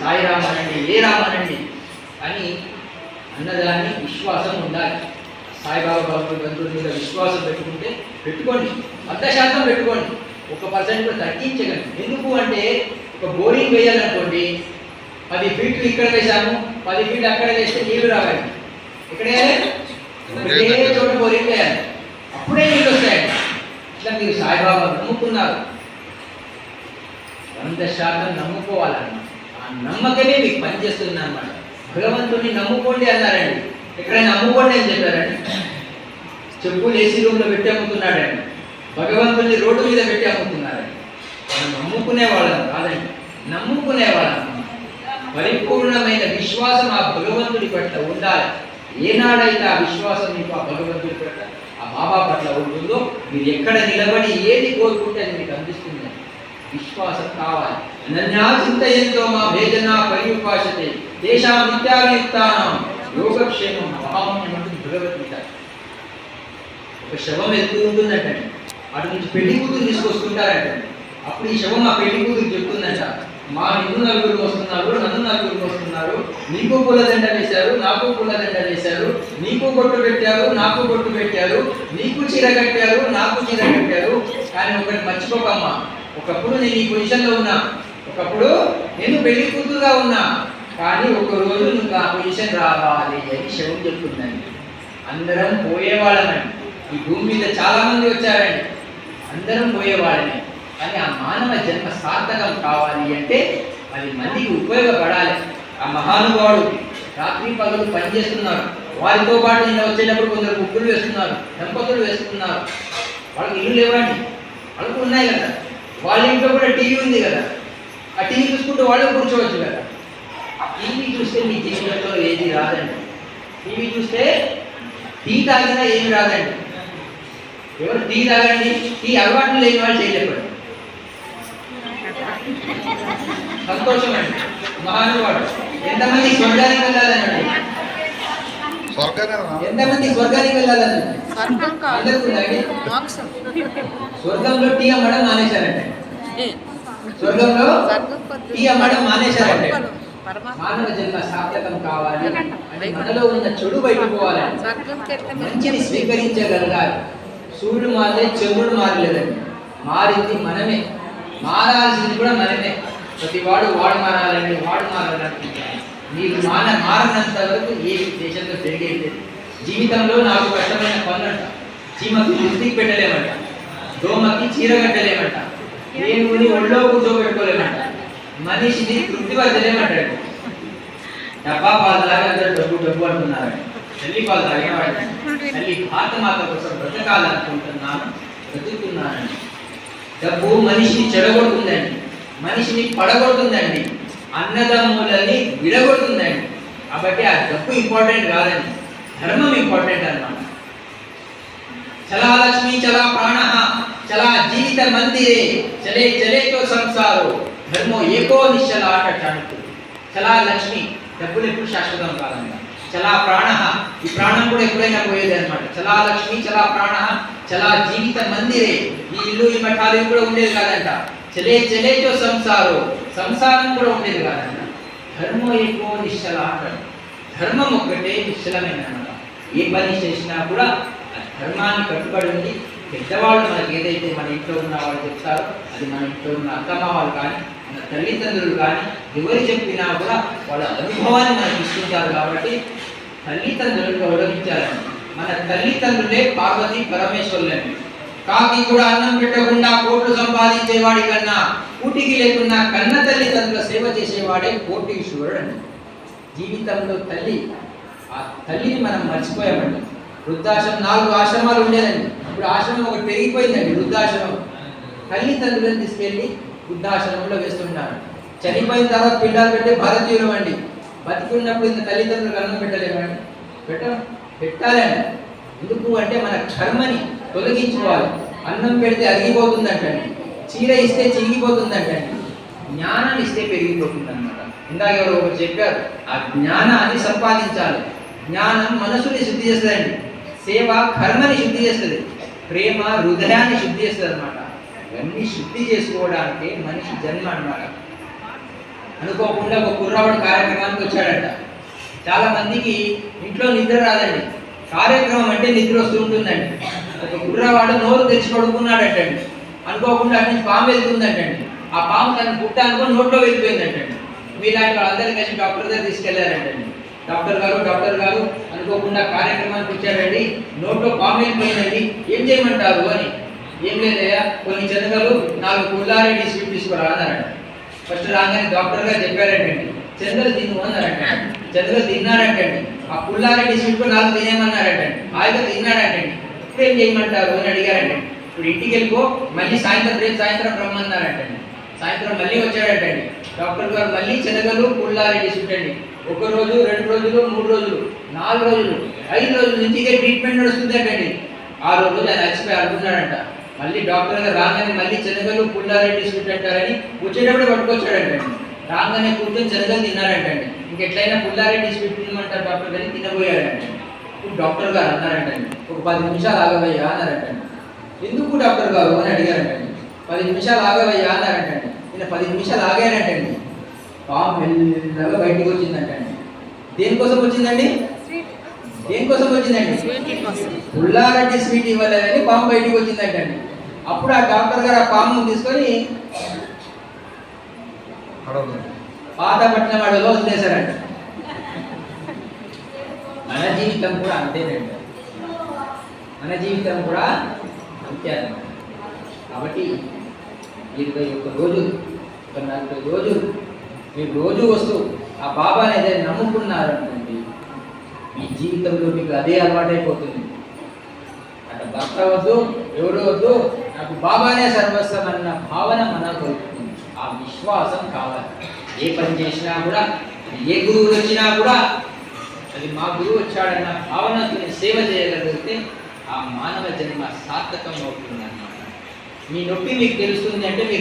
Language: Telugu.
సాయిరామ్ అనండి ఏ రామ్ అనండి అని అన్నదాన్ని విశ్వాసం ఉండాలి. సాయిబాబా బాబు బంధువుల మీద విశ్వాసం పెట్టుకుంటే పెట్టుకోండి. వంద శాతం పెట్టుకోండి. ఒక పర్సెంట్ కూడా తగ్గించగండి ఎందుకు అంటే ఒక బోరింగ్ వేయాలనుకోండి పది ఫీట్లు ఇక్కడ వేసాము పది ఫీట్లు అక్కడ వేస్తే నీళ్ళు రావాలి. ఇక్కడ వేయాలి చోట బోరింగ్ వేయాలి. అప్పుడే నీళ్ళు వస్తాయండి. ఇట్లా మీరు సాయిబాబా నమ్ముకున్నారు వంద శాతం నమ్ముకోవాలన్నమాట ఆ నమ్మకమే మీకు పనిచేస్తుంది అనమాట భగవంతుని నమ్ముకోండి అన్నారండి. ఎక్కడైనా నమ్ముకోండి అని చెప్పారండి. చెప్పులు ఏసీ రూమ్లో పెట్టి అమ్ముతున్నాడండి. భగవంతుని రోడ్డు మీద పెట్టి అమ్ముతున్నారండి. మనం నమ్ముకునే వాళ్ళం కాదండి. నమ్ముకునే వాళ్ళం. పరిపూర్ణమైన విశ్వాసం ఆ భగవంతుడి పట్ల ఉండాలి. ఏనాడైతే ఆ విశ్వాసం మీకు ఆ భగవంతుడి పట్ల ఆ బాబా పట్ల ఉంటుందో మీరు ఎక్కడ నిలబడి ఏది కోరుకుంటే అది మీకు అందిస్తుంది విశ్వాసం కావాలి. అనన్యా చింతయంతో మా వేదన పరిపాషతే దేశా నిత్యాయుక్తానం యోగక్షేమం మహామణ్యం అంటుంది భగవద్గీత. ఒక శవం వెళ్తూ అటు నుంచి పెళ్ళి కూతురు తీసుకొస్తుంటారంటండి అప్పుడు ఈ శవం ఆ పెళ్ళి కూతురు చెప్తుందంట. మా నిన్ను నలుగురు వస్తున్నారు నన్ను నలుగురు వస్తున్నారు. నీకు పూలదండ వేశారు నాకు పూలదండ వేశారు. నీకు బొట్టు పెట్టారు నాకు బొట్టు పెట్టారు. నీకు చీర కట్టారు నాకు చీర కట్టారు. కానీ ఒకటి మర్చిపోకమ్మా. ఒకప్పుడు నేను ఈ పొజిషన్లో ఉన్నా. ఒకప్పుడు నేను పెళ్ళి కూతురుగా ఉన్నా కానీ ఒక రోజు నువ్వు ఆ పొజిషన్ రావాలి అని శవం చెప్తుందండి. అందరం పోయేవాళ్ళమండి ఈ భూమి మీద చాలామంది వచ్చారండి. అందరం పోయేవాళ్ళని కానీ ఆ మానవ జన్మ సార్థకం కావాలి అంటే అది మందికి ఉపయోగపడాలి. ఆ మహానుభావుడు రాత్రి పగలు పనిచేస్తున్నారు. వారితో పాటు నిన్న వచ్చేటప్పుడు కొందరు ముగ్గులు వేస్తున్నారు దంపతులు వేస్తున్నారు. వాళ్ళకి ఇల్లు లేవండి. వాళ్ళకు ఉన్నాయి కదా. వాళ్ళ ఇంట్లో కూడా టీవీ ఉంది కదా. ఆ టీవీ చూసుకుంటూ వాళ్ళు కూర్చోవచ్చు కదా. టీవీ చూస్తే మీ జీవితంలో ఏది రాదండి. టీవీ చూస్తే టీ తాగినా ఏమి రాదండి. ఎవరు టీ తాగండి? టీ అలవాటు లేని వాళ్ళు చేయలేపండి సంతోషం అండి మహానుభావుడు. ఎంతమంది స్వర్గానికి వెళ్ళాలనండి? ఎంతమంది స్వర్గానికి వెళ్ళాలనండి? స్వర్గంలో టీ అమ్మడం మానేశారంటే స్వర్గంలో టీ అమ్మడం మానేశారంటే మానవ జన్మ సార్థకం కావాలి. మనలో ఉన్న చెడు వెళ్తే మంచిని స్వీకరించగలగాలి. సూర్యుడు మారితే చంద్రుడు మారలేదండి. మారింది మనమే. మారాల్సింది కూడా మనమే. ప్రతి వాడు వాడు మారాలని వాడు మారాలని నీకు మాన మారనంత వరకు ఏ దేశంలో జరిగేది. జీవితంలో నాకు కష్టమైన పనులంట. చీమకి వృత్తికి పెట్టలేమంట. దోమకి చీర కట్టలేమంట. ఏనుగుని ఒళ్ళో కూర్చోబెట్టుకోలేమంట మనిషిని తృప్తి పరచలేమంటాడు డబ్బా పాలు తాగి డబ్బు డబ్బు అంటున్నారు తల్లి పాలు తాగేవాడు తల్లి భారత మాత కోసం బ్రతకాలనుకుంటున్నాను బ్రతుకుతున్నానండి డబ్బు మనిషిని చెడగొడుతుందండి. మనిషిని పడగొడుతుందండి. అన్నదమ్ములని విడగొడుతుందండి. కాబట్టి ఆ డబ్బు ఇంపార్టెంట్ కాదండి. ధర్మం ఇంపార్టెంట్ అన్నమాట. చలా లక్ష్మి చలా ప్రాణ చలా జీవిత మందిరే చలే చలేతో సంసారో ధర్మో ఏకో నిశ్చలాట చాణుకు చలా లక్ష్మి డబ్బులు ఎప్పుడు శాశ్వతం కాదంట చలా ప్రాణ ఈ ప్రాణం కూడా ఎప్పుడైనా పోయేది అనమాట చలా లక్ష్మి చలా ప్రాణ చలా జీవిత మందిరే. ఈ ఇల్లు ఈ మఠాలు ఇవి కూడా ఉండేది కాదంట. చలే చలేతో సంసారో. సంసారం కూడా ఉండేది కాదంట. ధర్మో ఏకో నిశ్చలాట ధర్మం ఒక్కటే నిశ్చలమైన అన్నమాట ఏ పని చేసినా కూడా ధర్మాన్ని కట్టుబడి ఉంది పెద్దవాళ్ళు మనకి ఏదైతే మన ఇంట్లో ఉన్న వాళ్ళు చెప్తారో అది మన ఇంట్లో ఉన్న అత్తమ్మ వాళ్ళు కానీ మన తల్లిదండ్రులు కానీ ఎవరు చెప్పినా కూడా వాళ్ళ అనుభవాన్ని మనకి ఇస్తుంటారు కాబట్టి తల్లిదండ్రులు గౌరవించాలండి మన తల్లిదండ్రులే పార్వతి పరమేశ్వరులని. కాకి కూడా అన్నం పెట్టకుండా కోట్లు సంపాదించేవాడి కన్నా కూటికి లేకున్నా కన్న తల్లిదండ్రుల సేవ చేసేవాడే కోటీశ్వరుడు అని జీవితంలో తల్లి ఆ తల్లిని మనం మర్చిపోయామండి. వృద్ధాశ్రమం నాలుగు ఆశ్రమాలు ఉండేదండి. ఇప్పుడు ఆశ్రమం ఒకటి పెరిగిపోయిందండి వృద్ధాశ్రమం. తల్లిదండ్రులను తీసుకెళ్ళి వృద్ధాశ్రమంలో వేస్తున్నారు చనిపోయిన తర్వాత పిండాలు పెట్టే భారతీయులం అండి. బతికున్నప్పుడు ఇంత తల్లిదండ్రులకు అన్నం పెట్టలేమండి పెట్ట పెట్టాలండి. ఎందుకు అంటే మన కర్మని తొలగించుకోవాలి. అన్నం పెడితే అరిగిపోతుందంటండి. చీర ఇస్తే చిరిగిపోతుందంటండి. జ్ఞానం ఇస్తే పెరిగిపోతుంది అనమాట ఇందాక ఎవరు ఒకరు చెప్పారు ఆ జ్ఞానాన్ని సంపాదించాలి. జ్ఞానం మనసుని శుద్ధి చేస్తుందండి. సేవ కర్మని శుద్ధి చేస్తుంది. ప్రేమ హృదయాన్ని శుద్ధి చేస్తుంది అనమాట ఇవన్నీ శుద్ధి చేసుకోవడానికి మనిషి జన్మ అన్నమాట. అనుకోకుండా ఒక కుర్రావాడు కార్యక్రమానికి వచ్చాడట. చాలా మందికి ఇంట్లో నిద్ర రాదండి. కార్యక్రమం అంటే నిద్ర వస్తూ ఉంటుందండి. ఒక కుర్రవాడు నోరు తెచ్చి పడుకున్నాడటండి. అనుకోకుండా అటు పాము వెళ్తుందటండి. ఆ పాము తన పుట్ట అనుకుని నోట్లో వెళ్ళిపోయిందంటండి. మీలాంటి వాళ్ళందరూ కలిసి డాక్టర్ దగ్గర తీసుకెళ్ళారంటండి. డాక్టర్ గారు డాక్టర్ గారు అనుకోకుండా కార్యక్రమానికి వచ్చారండి. నోట్లో పాము వెళ్ళిపోయిందండి ఏం చేయమంటారు అని. ఏం లేదయ్యా కొన్ని చెనగలు నాలుగు పుల్లారెడ్డి స్వీట్ తీసుకురా అన్నారంట ఫస్ట్ రాగానే డాక్టర్ గారు చెప్పారంటండి. చంద్రలు తిను అన్నారంట చంద్రలు తిన్నారంటండి. ఆ పుల్లారెడ్డి స్వీట్ నాలుగు తినేయమన్నారంటండి. ఆయన తిన్నాడంటండి ఇప్పుడు ఏం చేయమంటారు అని అడిగారంటండి. ఇప్పుడు ఇంటికి వెళ్ళిపో మళ్ళీ సాయంత్రం రేపు సాయంత్రం రమ్మన్నారంటండి. సాయంత్రం మళ్ళీ వచ్చాడంటండి డాక్టర్ గారు మళ్ళీ చెనగలు పుల్లారెడ్డి స్వీట్ అండి. ఒక రోజు రెండు రోజులు మూడు రోజులు నాలుగు రోజులు ఐదు రోజుల నుంచి ఇదే ట్రీట్మెంట్ నడుస్తుందంటండి. ఆ రోజు ఆయన అలసిపోయి అనుకున్నాడంట మళ్ళీ డాక్టర్ గారు రాగానే మళ్ళీ శనగలు పుల్లారెడ్డి స్వీట్ అంటారని వచ్చేటప్పుడు పట్టుకొచ్చాడంటండి. రాగానే కూర్చొని శనగలు తిన్నారంటండి. ఇంకెట్లయినా పుల్లారెడ్డి స్వీట్ తినమంటారు డాక్టర్ గారిని తినబోయాడంటండి. ఇప్పుడు డాక్టర్ గారు అన్నారంటండి. ఒక పది నిమిషాలు ఆగవయ్యా అన్నారంటండి. ఎందుకు డాక్టర్ గారు అని అడిగారంటండి. పది నిమిషాలు ఆగవయ్యా అన్నారంటండి. నేను పది నిమిషాలు ఆగానంటండి. పాము మెల్లగా బయటికి వచ్చిందంటండి. దేనికోసం వచ్చిందండి? దేనికోసం వచ్చిందండి? స్వీట్ పుల్లారెడ్డి స్వీట్ ఇవ్వలేదని పాము బయటికి వచ్చిందంటండి. అప్పుడు ఆ డాక్టర్ గారు ఆ పాము తీసుకొని పాతపట్నం అడవిలో వదిలేశారంట. మన జీవితం కూడా అంతేనండి. మన జీవితం కూడా అంతే కాబట్టి ఇరవై ఒక్క రోజు ఒక నలభై రోజులు మీరు రోజు వస్తూ ఆ బాబాని ఏదైనా నమ్ముకున్నారనుకోండి మీ జీవితంలో మీకు అదే అలవాటైపోతుంది. అటు భర్త వద్దు ఎవరు వద్దు నాకు బాబానే సర్వస్వం అన్న భావన మన కలుగుతుంది ఆ విశ్వాసం కావాలి. ఏ పని చేసినా కూడా ఏ గురువు వచ్చినా కూడా అది మా గురువు వచ్చాడన్న భావనతో సేవ చేయగలిగితే ఆ మానవ జన్మ సార్థకం అవుతుందన్నమాట. మీ నొప్పి మీకు తెలుస్తుంది అంటే మీకు